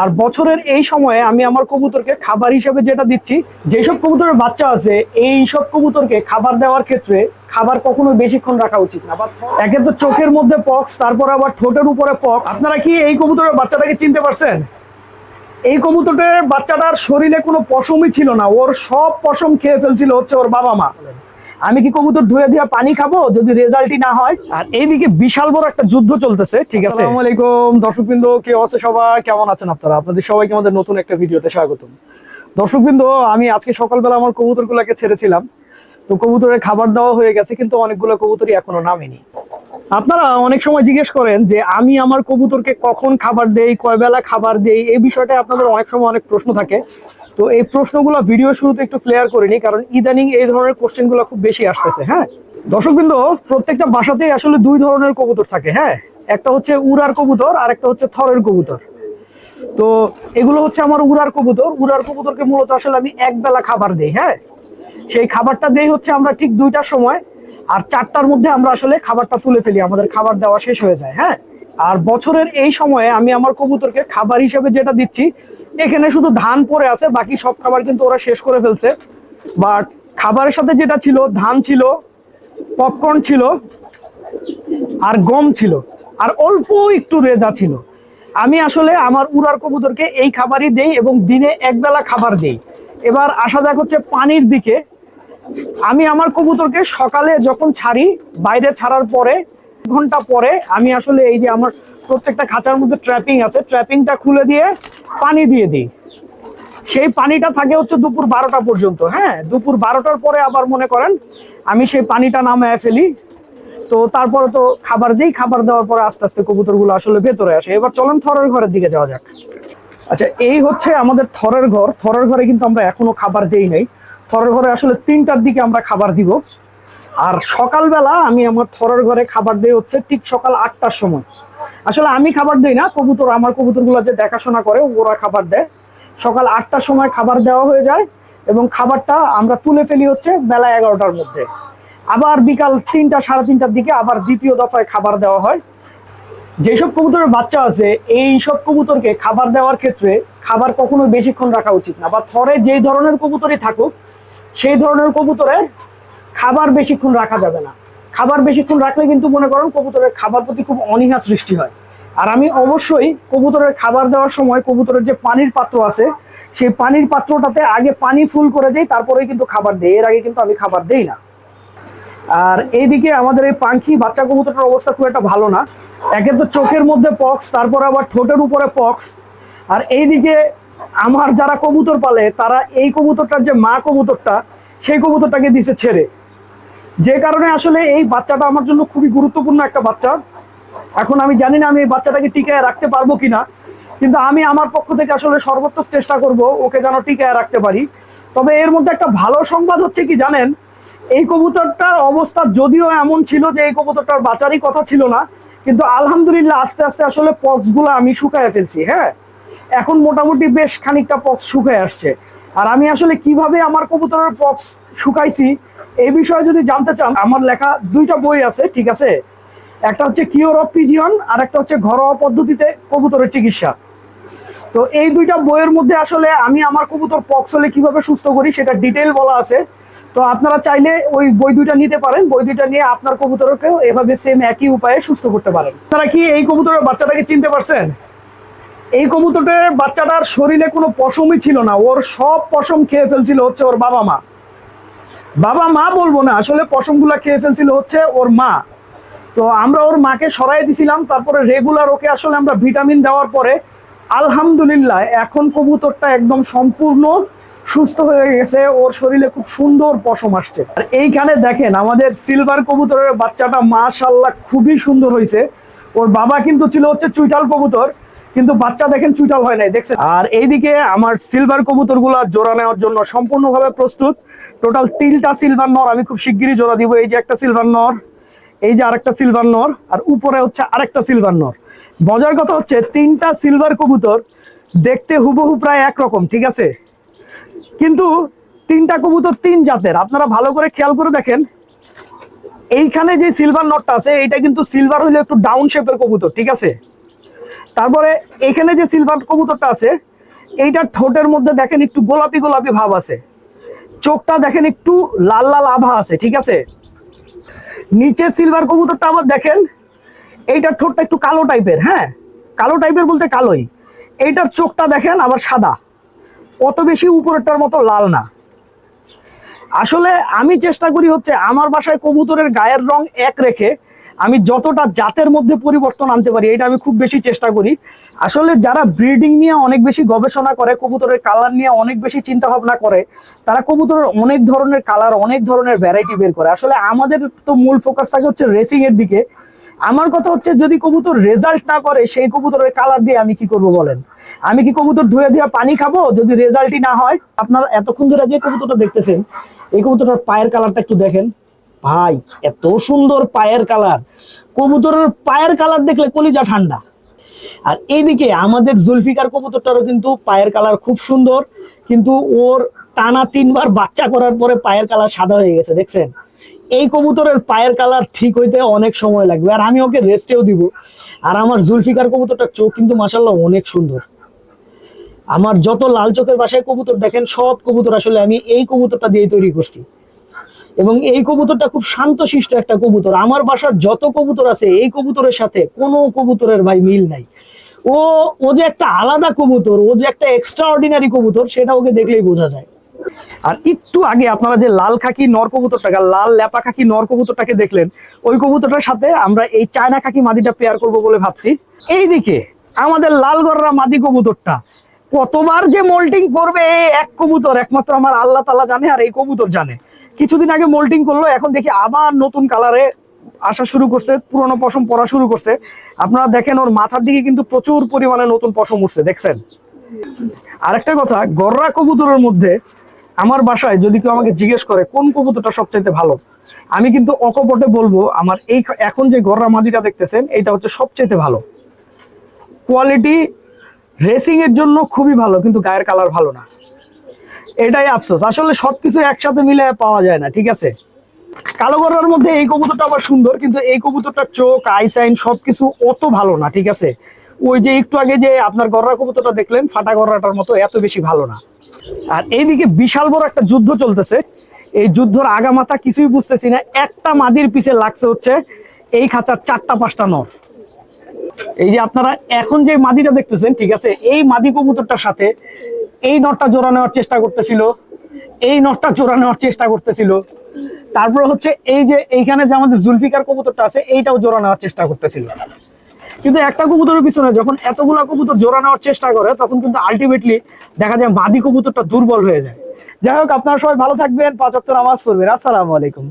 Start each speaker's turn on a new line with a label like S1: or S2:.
S1: আর বছরের এই সময়ে আমি আমার কবুতরকে খাবার হিসেবে যেটা দিচ্ছি, যেসব কবুতরের বাচ্চা আছে এই সব কবুতরকে খাবার দেওয়ার ক্ষেত্রে খাবার কখনো বেশিক্ষণ রাখা উচিত না। একে তো চোখের মধ্যে পক্স, তারপর আবার ঠোঁটের উপরে পক্স। আপনারা কি এই কবুতরের বাচ্চাটাকে চিনতে পারছেন? এই কবুতরের বাচ্চাটার শরীরে কোনো পশমই ছিল না। ওর সব পশম খেয়ে ফেলছিল হচ্ছে ওর বাবা মা। আমি কি কবুতর ধুয়ে ধুয়ে পানি খাব যদি রেজাল্টই না হয়? আর এইদিকে বিশাল বড় একটা যুদ্ধ চলতেছে, ঠিক আছে? আসসালামু আলাইকুম, দর্শকবৃন্দ, কে আছে সবাই? কেমন আছেন আপনারা? আপনাদের সবাইকে আমাদের নতুন একটা ভিডিওতে স্বাগত দর্শকবৃন্দ, আমি আজকে সকালবেলা আমার কবুতরগুলোকে ছেড়েছিলাম। তো কবুতরের খাবার দেওয়া হয়ে গেছে, কিন্তু অনেকগুলো কবুতরই এখনও নামেনি। আপনারা অনেক সময় জিজ্ঞেস করেন যে আমি আমার কবুতরকে কখন খাবার দেই, কয় বেলা খাবার দেই, এই বিষয়টা আপনাদের অনেক সময় অনেক প্রশ্ন থাকে। তো এই প্রশ্নগুলো ভিডিও শুরুতে একটু ক্লিয়ার করে নিই, কারণ ইদানিং এই ধরনের কোশ্চেনগুলো খুব বেশি আসতেছে হ্যাঁ? দর্শকবৃন্দ, প্রত্যেকটা বাসাতেই আসলে দুই ধরনের কবুতর থাকে হ্যাঁ? একটা হচ্ছে উড়ার কবুতর, আর একটা হচ্ছে থরের কবুতর। তো এগুলো হচ্ছে আমার উড়ার কবুতর। উড়ার কবুতরকে মূলত আসলে আমি এক বেলা খাবার দিই হ্যাঁ? সেই খাবারটা দেই হচ্ছে আমরা ঠিক দুইটার সময়। আর চারটার মধ্যে আমরা আসলে খাবারটা তুলে ফেলি, আমাদের খাবার দেওয়া শেষ হয়ে যায় হ্যাঁ? আর বছরের এই সময়ে আমি আমার কবুতরকে খাবার হিসেবে যেটা দিচ্ছি, এখানে শুধু ধান পড়ে আছে, বাকি সব খাবার কিন্তু ওরা শেষ করে ফেলছে। বাট খাবারের সাথে যেটা ছিল, ধান ছিল, পপকর্ন ছিল, আর গম ছিল, আর অল্প একটু রেজা ছিল। আমি আসলে আমার উড়ার কবুতরকে এই খাবারই দেই এবং দিনে একবেলা খাবার দেই। এবার আসা যাক হচ্ছে পানির দিকে। আমি আমার কবুতরকে সকালে যখন ছাড়ি, বাইরে ছাড়ার পরে, ঘণ্টা পরে আমি আসলে এই যে আমার প্রত্যেকটা খাঁচার মধ্যে ট্র্যাপিং আছে ট্র্যাপিংটা খুলে দিয়ে পানি দিয়ে দিই। সেই পানিটা থাকে হচ্ছে দুপুর বারোটা পর্যন্ত হ্যাঁ? দুপুর বারোটার পরে আবার মনে করেন আমি সেই পানিটা নামায় ফেলি। তো তারপরে তো খাবার দিই, খাবার দেওয়ার পরে আস্তে আস্তে কবুতরগুলো আসলে ভেতরে আসে। এবার চলেন থরের ঘরের দিকে যাওয়া যাক। আচ্ছা এই হচ্ছে আমাদের থরের ঘর। থরের ঘরে কিন্তু আমরা এখনও খাবার দেই নাই। থরের ঘরে আসলে তিনটার দিকে আমরা খাবার দিব। আর সকালবেলা আমি আমার থরের ঘরে খাবার দেই হচ্ছে ঠিক সকাল আটটার সময়। আসলে আমি খাবার দেই না, কবুতর, আমার কবুতরগুলো যে দেখাশোনা করে, ওরা খাবার দেয়। সকাল আটটার সময় খাবার দেওয়া হয়ে যায় এবং খাবারটা আমরা তুলে ফেলি হচ্ছে বেলা এগারোটার মধ্যে। আবার বিকাল তিনটা, সাড়ে তিনটার দিকে আবার দ্বিতীয় দফায় খাবার দেওয়া হয়। যেসব কবুতরের বাচ্চা আছে এই সব কবুতরকে খাবার দেওয়ার ক্ষেত্রে খাবার কখনো বেশিক্ষণ রাখা উচিত না। বা থরে যেই ধরনের কবুতরই থাকুক, সেই ধরনের কবুতরের খাবার বেশিক্ষণ রাখা যাবে না। খাবার বেশিক্ষণ রাখলে কিন্তু মনে করেন কবুতরের খাবার প্রতি খুব অনীহা সৃষ্টি হয়। আর আমি অবশ্যই কবুতরের খাবার দেওয়ার সময় কবুতরের যে পানির পাত্র আছে, সেই পানির পাত্রটাতে আগে পানি ফুল করে দিই তারপরে কিন্তু খাবার দিই। এর আগে কিন্তু আমি খাবার দেই না। আর এইদিকে আমাদের এই পাখি বাচ্চা কবুতরটার অবস্থা খুব একটা ভালো না। একে তো চোখের মধ্যে পক্স, তারপর আবার ঠোঁটের উপরে পক্স। আর এইদিকে আমার যারা কবুতর পালে, তারা এই কবুতরটার যে মা কবুতরটা, সেই কবুতরটাকে দিছে ছেড়ে। যে কারণে আসলে এই বাচ্চাটা আমার জন্য খুবই গুরুত্বপূর্ণ একটা বাচ্চা। এখন আমি জানি না আমি এই বাচ্চাটাকে টিকায় রাখতে পারব কিনা, কিন্তু আমি আমার পক্ষ থেকে আসলে সর্বোত্তম চেষ্টা করব ওকে যেন টিকায় রাখতে পারি। তবে এর মধ্যে একটা ভালো সংবাদ হচ্ছে কি জানেন? এই কবুতরটার অবস্থা যদিও এমন ছিল যে এই কবুতরটার বাঁচারই কথা ছিল না, কিন্তু আলহামদুলিল্লাহ আস্তে আস্তে আসলে পক্সগুলো আমি শুকায় ফেলছি হ্যাঁ? এখন মোটামুটি বেশ খানিকটা পক্স শুকায় আসছে। আর আমি আসলে কীভাবে আমার কবুতরের পক্স শুকাইছি, এই বিষয়ে যদি জানতে চান, আমার লেখা দুইটা বই আছে, ঠিক আছে? একটা হচ্ছে কিওর অফ পিজিয়ন আর একটা হচ্ছে ঘরোয়া পদ্ধতিতে কবুতরের চিকিৎসা। তো এই দুইটা বইয়ের মধ্যে আসলে আমি আমার কবুতর পক্স হলে কীভাবে সুস্থ করি সেটা ডিটেল বলা আছে। তো আপনারা চাইলে ওই বই দুইটা নিতে পারেন। বই দুইটা নিয়ে আপনার কবুতরকেও এভাবে সেম একই উপায়ে সুস্থ করতে পারেন। তারা কি এই কবুতরের বাচ্চাটাকে চিনতে পারছেন? এই কবুতরের বাচ্চাটার শরীরে কোনো পশমই ছিল না। ওর সব পশম খেয়ে ফেলছিল হচ্ছে ওর বাবা মা। বাবা মা বলব না, আসলে পশমগুলা খেয়ে ফেলছিল হচ্ছে ওর মা। তো আমরা ওর মাকে সরাই দিছিলাম, তারপরে রেগুলার ওকে আসলে আমরা ভিটামিন দেওয়ার পরে আলহামদুলিল্লাহ, এখন কবুতরটা একদম সম্পূর্ণ সুস্থ হয়ে গেছে, ওর শরীরে খুব সুন্দর পশম আসছে। আর এইখানে দেখেন, আমাদের সিলভার কবুতরের বাচ্চাটা মাশাল্লাহ খুবই সুন্দর হয়েছে। ওর বাবা কিন্তু ছিল হচ্ছে চুইটাল কবুতর, কিন্তু বাচ্চা দেখেন চুইটাল হয় নাই, দেখছেন? আর এইদিকে আমার সিলভার কবুতরগুলো জোড়া নেওয়ার জন্য সম্পূর্ণভাবে প্রস্তুত। টোটাল তিনটা সিলভার নর, আমি খুব শিগগিরই জোড়া দিব, এই যে একটা সিলভার নর। এই যে আরেকটা সিলভার নর, আর উপরে হচ্ছে আরেকটা সিলভার নর। মজার কথা হচ্ছে তিনটা সিলভার কবুতর দেখতে হুবহু প্রায় একরকম, ঠিক আছে? কিন্তু তিনটা কবুতর তিন জাতের। আপনারা ভালো করে খেয়াল করে দেখেন। এইখানে যে সিলভার নটটা আছে, এইটা কিন্তু সিলভার হইলে একটু ডাউন শেপের কবুতর, ঠিক আছে? তারপরে এখানে যে সিলভার কবুতরটা আছে এইটা ঠোঁটের মধ্যে দেখেন একটু গোলাপি গোলাপি ভাব আছে। চোখটা দেখেন একটু লাল লাল আভা আছে, ঠিক আছে? নিচে সিলভার কবুতরটা আবার দেখেন এইটার ঠোঁটটা একটু কালো টাইপের হ্যাঁ? কালো টাইপের বলতে কালোই। এইটার চোখটা দেখেন আবার সাদা। অত বেশি উপরেরটার মতো লাল না। আসলে আমি চেষ্টা করি হচ্ছে আমার বাসায় কবুতরের গায়ের রং এক রেখে আমি যতটা জাতের মধ্যে পরিবর্তন আনতে পারি, এটা আমি খুব বেশি চেষ্টা করি। আসলে যারা ব্রিডিং নিয়ে অনেক বেশি গবেষণা করে, কবুতরের কালার নিয়ে অনেক বেশি চিন্তা ভাবনা করে, তারা কবুতরের অনেক ধরনের কালার অনেক ধরনের ভ্যারাইটি বের করে। আসলে আমাদের তো মূল ফোকাস থাকে হচ্ছে রেসিং এর দিকে। আমার কথা হচ্ছে যদি কবুতর রেজাল্ট না করে, সেই কবুতরের কালার দিয়ে আমি কি করব বলেন? আমি কি কবুতর ধুয়ে ধুয়ে পানি খাব? যদি রেজাল্টই না হয়, আপনার এতক্ষণ ধরে যে কবুতরটা দেখতেছেন, এই কবুতরটার পায়ের কালারটা একটু দেখেন। ভাই, এত সুন্দর পায়ের কালার। কবুতরের পায়ের কালার দেখলে কলিজা ঠান্ডা। আর এইদিকে আমাদের জুলফিকার কবুতরটারও কিন্তু পায়ের কালার খুব সুন্দর, কিন্তু ওর টানা তিনবার বাচ্চা করার পরে পায়ের কালার সাদা হয়ে গেছে, দেখছেন? এই কবুতরের পায়ের কালার ঠিক হইতে অনেক সময় লাগবে, আর আমি ওকে রেস্টেও দিব। আর আমার জুলফিকার কবুতরটার চোখ কিন্তু মাসাল্লাহ অনেক সুন্দর। আমার যত লাল চোখের বাসায় কবুতর দেখেন, সব কবুতর আসলে আমি এই কবুতরটা দিয়ে তৈরি করছি। এবং এই কবুতরটা খুব শান্তশিষ্ট একটা কবুতর। আমার বাসার যত কবুতর আছে, এই কবুতরের সাথে কোনো কবুতরের ভাই মিল নাই। ও ও যে একটা আলাদা কবুতর, ও যে একটা এক্সট্রা অর্ডিনারি কবুতর, সেটা ওকে দেখলেই বোঝা যায়। আর একটু আগে আপনারা যে লাল খাকি নর কবুতরটাকে, লাল ল্যাপা খাকি নর কবুতরটাকে দেখলেন, ওই কবুতরটার সাথে আমরা এই চায়না খাকি মাদিটা পেয়ার করব বলে ভাবছি। এইদিকে, আমাদের লাল গররা মাদি কবুতরটা কতবার যে মোল্টিং করবে এক কবুতর, একমাত্র আমার আল্লাহ তালা জানে আর এই কবুতর জানে। কিছুদিন আগে মোল্টিং করল, এখন দেখি আবার নতুন কালারে আসা শুরু করছে, পুরনো পশম পরা শুরু করছে। আপনারা দেখেন, ওর মাথার দিকে কিন্তু প্রচুর পরিমাণে নতুন পশম উঠছে, দেখছেন? আরেকটা কথা, গররা কবুতরের মধ্যে আমার বাসায় যদি কেউ আমাকে জিজ্ঞেস করে, কোন কবুতরটা সবচাইতে ভালো? আমি কিন্তু অকপটে বলব, আমার এই এখন যে গররা মাদিটা দেখতেছেন, এটা হচ্ছে সবচাইতে ভালো। কোয়ালিটি রেসিং এর জন্য খুবই ভালো, কিন্তু গায়ের কালার ভালো না। এটাই আফসোস। আসলে সবকিছু একসাথে মিলে পাওয়া যায় না, ঠিক আছে? কালো গররার মধ্যে এই কবুতরটা আবার সুন্দর, কিন্তু এই কবুতরটার চোখ আইসাইন সবকিছু অত ভালো না, ঠিক আছে? ওই যে একটু আগে যে আপনার গররা কবুতরটা দেখলেন, ফাটা গররাটার মতো এত বেশি ভালো না। আর এইদিকে বিশাল বড় একটা যুদ্ধ চলতেছে। এই যুদ্ধর আগামাথা কিছুই বুঝতেছি না। একটা মাদির পিছে লাগছে হচ্ছে এই খাঁচার চারটা পাঁচটা নর। এই যে আপনারা এখন যে মাদিটা দেখতেছেন, ঠিক আছে? এই মাদি কবুতরটার সাথে এই নটটা জোড়া নেওয়ার চেষ্টা করতেছিল। এই নটটা জোড়া নেওয়ার চেষ্টা করতেছিল। তারপর হচ্ছে এই যে এইখানে যে আমাদের জুলফিকার কবুতরটা আছে, এইটাও জোড়া নেওয়ার চেষ্টা করতেছিল। কিন্তু একটা কবুতরের পিছনে যখন এতগুলা কবুতর জোড়া নেওয়ার চেষ্টা করে, তখন কিন্তু আলটিমেটলি দেখা যায় মাদি কবুতরটা দুর্বল হয়ে যায়। যাই হোক, আপনারা সবাই ভালো থাকবেন। পাঁচ অক্ট নামাজ পড়বেন। আসসালামু আলাইকুম।